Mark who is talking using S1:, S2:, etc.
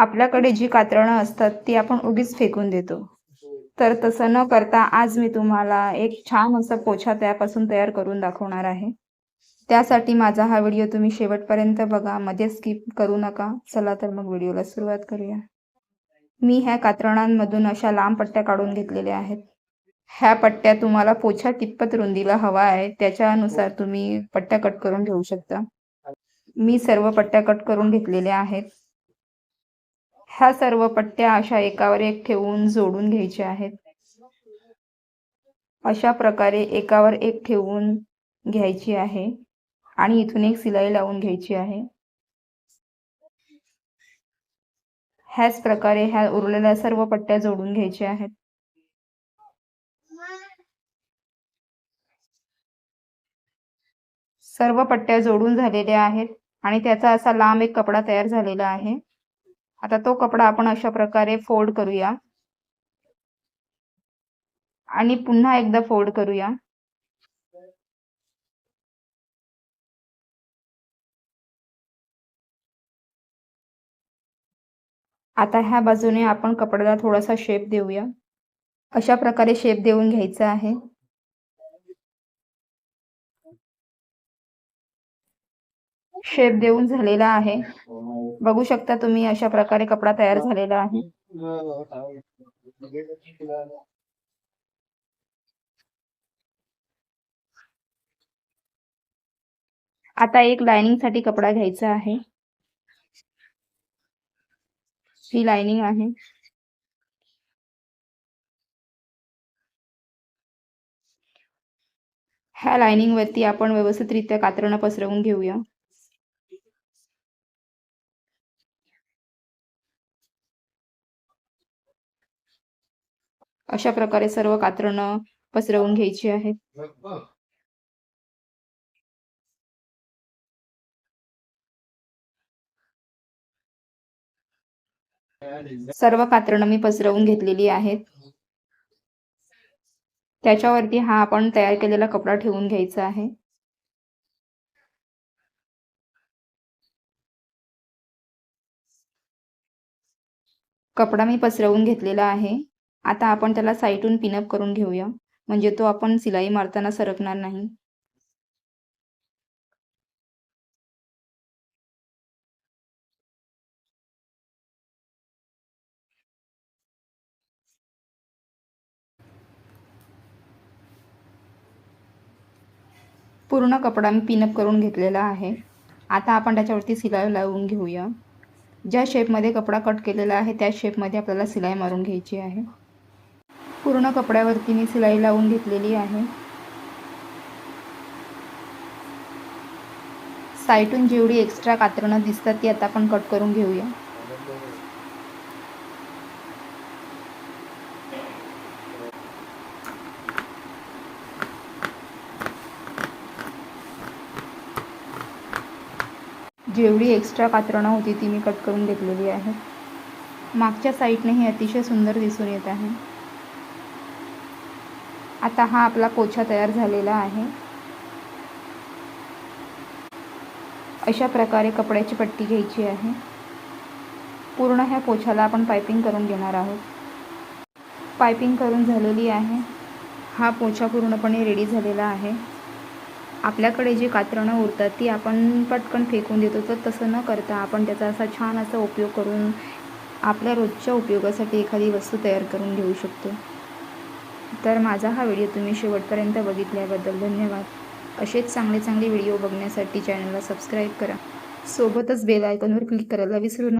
S1: आपल्याकडे जी कातरणं असतात ती आपण उगीच फेकून देतो. तर तसं न करता आज मी तुम्हाला एक छान असा पोछा त्यापासून तयार करून दाखवणार आहे. त्यासाठी माझा हा व्हिडिओ तुम्ही शेवटपर्यंत बघा मध्ये स्किप करू नका. चला तर मग व्हिडिओला सुरुवात करूया. मी ह्या कातरणांमधून अशा लांब पट्ट्या काढून घेतलेल्या आहेत. ह्या पट्ट्या तुम्हाला पोछा कितपत रुंदीला हवा आहे त्याच्यानुसार तुम्ही पट्ट्या कट करून घेऊ शकता. मी सर्व पट्ट्या कट करून घेतलेल्या आहेत. ह्या सर्व पट्ट्या अशा एकावर एक ठेवून जोडून घ्यायच्या आहेत. अशा प्रकारे एकावर एक ठेवून घ्यायची आहे आणि इथून एक सिलाई लावून घ्यायची आहे. ह्याच प्रकारे ह्या उरलेल्या सर्व पट्ट्या जोडून घ्यायच्या आहेत. सर्व पट्ट्या जोडून झालेल्या आहेत आणि त्याचा असा लांब एक कपडा तयार झालेला आहे. आता तो कपडा आपण अशा प्रकारे फोल्ड करूया. आणि पुन्हा एकदा फोल्ड करूया. आता ह्या बाजूने आपण कपड्याला थोडासा शेप देऊया. अशा प्रकारे शेप देऊन घ्यायचा आहे. शेप देऊन झालेला आहे. बघू शकता तुम्ही अशा प्रकारे कपडा तयार झालेला आहे. आता एक लाइनिंगसाठी कपडा घ्यायचा आहे. ही लाइनिंग आहे. ह्या लाइनिंग वरती आपण व्यवस्थितरित्या कातरणं पसरवून घेऊया. अशा प्रकारे सर्व कात्रणं पसरवून घ्यायची आहेत. सर्व कात्रणं मी पसरवून घेतलेली आहेत. त्याच्यावरती हा आपण तयार केलेला कपडा ठेवून घ्यायचा आहे. कपडा मी पसरवून घेतलेला आहे. आता आपण त्याला साईटून पिनअप करून घेऊया. म्हणजे तो आपण सिलाई मारताना सरकणार नाही. पूर्ण कपडा मी पिनअप करून घेतलेला आहे. आता आपण त्याच्यावरती सिलाई लावून घेऊया. ज्या शेपमध्ये कपडा कट केलेला आहे त्या शेपमध्ये आपल्याला सिलाई मारून घ्यायची आहे. पूर्ण कपड्यावरती मी सिलाई लावून घेतलेली आहे. साईटून जेवढी एक्स्ट्रा कातरणं दिसतात ती आता आपण कट करून घेऊया. जेवढी एक्स्ट्रा कातरणं होती ती मी कट करून घेतलेली आहे. मागच्या साईडने हे अतिशय सुंदर दिसून येत आहे. आता हा आपला पोछा तयार झालेला आहे. अशा प्रकारे कपड्याची पट्टी घ्यायची आहे. पूर्ण ह्या पोछाला आपण पायपिंग करून घेणार आहोत. पायपिंग करून झालेली आहे. हा पोछा पूर्णपणे रेडी झालेला आहे. आपल्याकडे जी कातरणं उरतात ती आपण पटकन फेकून देतो तर तसं न करता आपण त्याचा असा छान असा उपयोग करून आपल्या रोजच्या उपयोगासाठी एखादी वस्तू तयार करून घेऊ शकतो. तर माझा हा व्हिडिओ तुम्ही शेवटपर्यंत बघितल्याबद्दल धन्यवाद. असेच चांगले चांगले व्हिडिओ बघण्यासाठी चॅनलला सबस्क्राईब करा. सोबतच बेल आयकॉनवर क्लिक करायला विसरू नका.